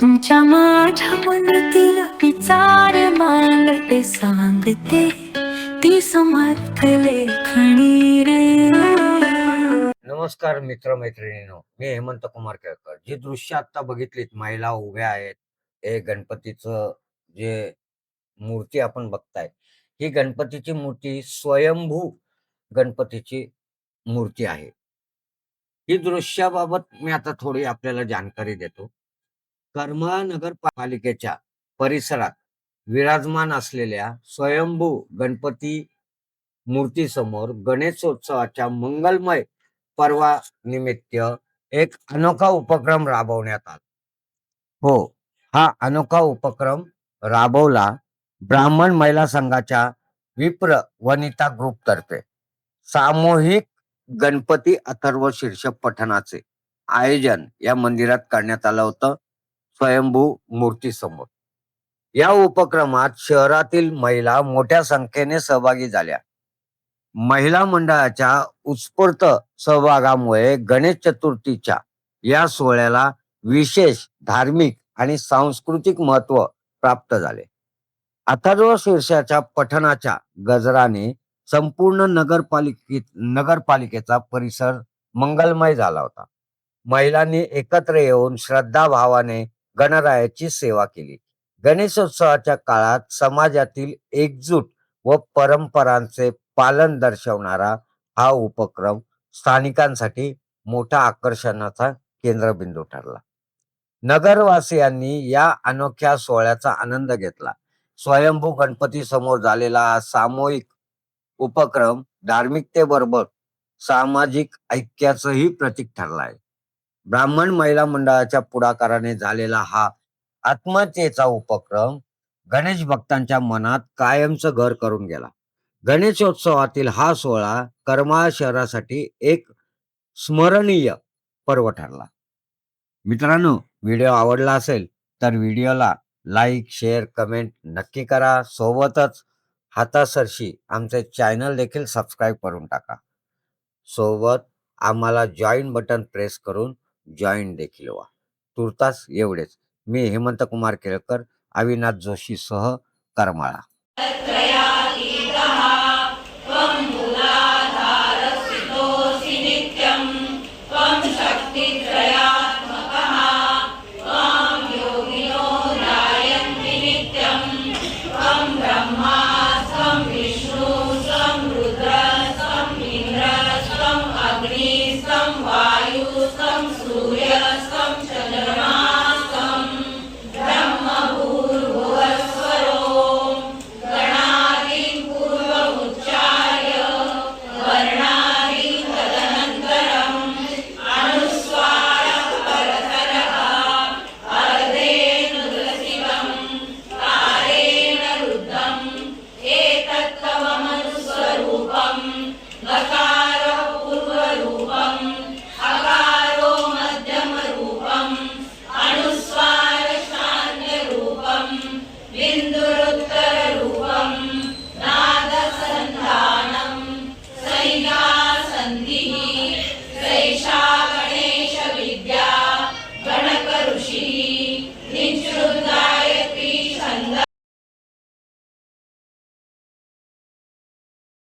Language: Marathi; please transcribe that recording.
तुमच्या माझ्या मनातील विचार मांडते सांगते ती समर्थ लेखणी रे. नमस्कार मित्रमैत्रिणींनो मी हेमंत कुमार केळकर. जी दृश्य आता बघितलीत महिला उभ्या आहेत हे गणपतीचं जे मूर्ती आपण बघताय ही गणपतीची मूर्ती स्वयंभू गणपतीची मूर्ती आहे. ही दृश्याबाबत मी आता थोडी आपल्याला जानकारी देतो. करमाळा नगरपालिकेच्या परिसरात विराजमान असलेल्या स्वयंभू गणपती मूर्तीसमोर गणेशोत्सवाच्या मंगलमय पर्वा निमित्त एक अनोखा उपक्रम राबवण्यात आला. हो हा अनोखा उपक्रम राबवला ब्राह्मण महिला संघाच्या विप्र वनिता ग्रुप तर्फे. सामूहिक गणपती अथर्व शीर्षक पठणाचे आयोजन या मंदिरात करण्यात आलं होतं. स्वयंभू मूर्ती समोर या उपक्रमात शहरातील महिला मोठ्या संख्येने सहभागी झाल्या. महिला मंडळाच्या उत्स्फूर्त सहभागामुळे गणेश चतुर्थीच्या या सोहळ्याला विशेष धार्मिक आणि सांस्कृतिक महत्त्व प्राप्त झाले. अथर्व शीर्षाच्या पठणाच्या गजराने संपूर्ण नगरपालिकेत नगरपालिकेचा परिसर मंगलमय झाला होता. महिलांनी एकत्र येऊन श्रद्धाभावाने गणरायाची सेवा केली. गणेशोत्सवाच्या काळात समाजातील एकजूट व परंपरांचे पालन दर्शवणारा हा उपक्रम स्थानिकांसाठी मोठा आकर्षणाचा केंद्रबिंदू ठरला. नगरवासियांनी या अनोख्या सोहळ्याचा आनंद घेतला. स्वयंभू गणपती समोर झालेला हा सामूहिक उपक्रम धार्मिकतेबरोबर सामाजिक ऐक्याचंही प्रतीक ठरला आहे. ब्राह्मण महिला मंडळाच्या पुढाकाराने झालेला हा आत्महत्येचा उपक्रम गणेश भक्तांच्या मनात कायमचं घर करून गेला. गणेशोत्सवातील हा सोहळा करमाळा शहरासाठी एक स्मरणीय पर्व ठरला. मित्रांनो व्हिडिओ आवडला असेल तर व्हिडिओला लाईक शेअर कमेंट नक्की करा. सोबतच हातासरशी आमचे चॅनल देखील सबस्क्राईब करून टाका. सोबत आम्हाला जॉईन बटन प्रेस करून जॉईन देखील व्हा. तुर्तास एवढेच. मी हेमंत कुमार केळकर अविनाथ जोशीसह करमाळा. सूर्यास्तं चन्द्रमा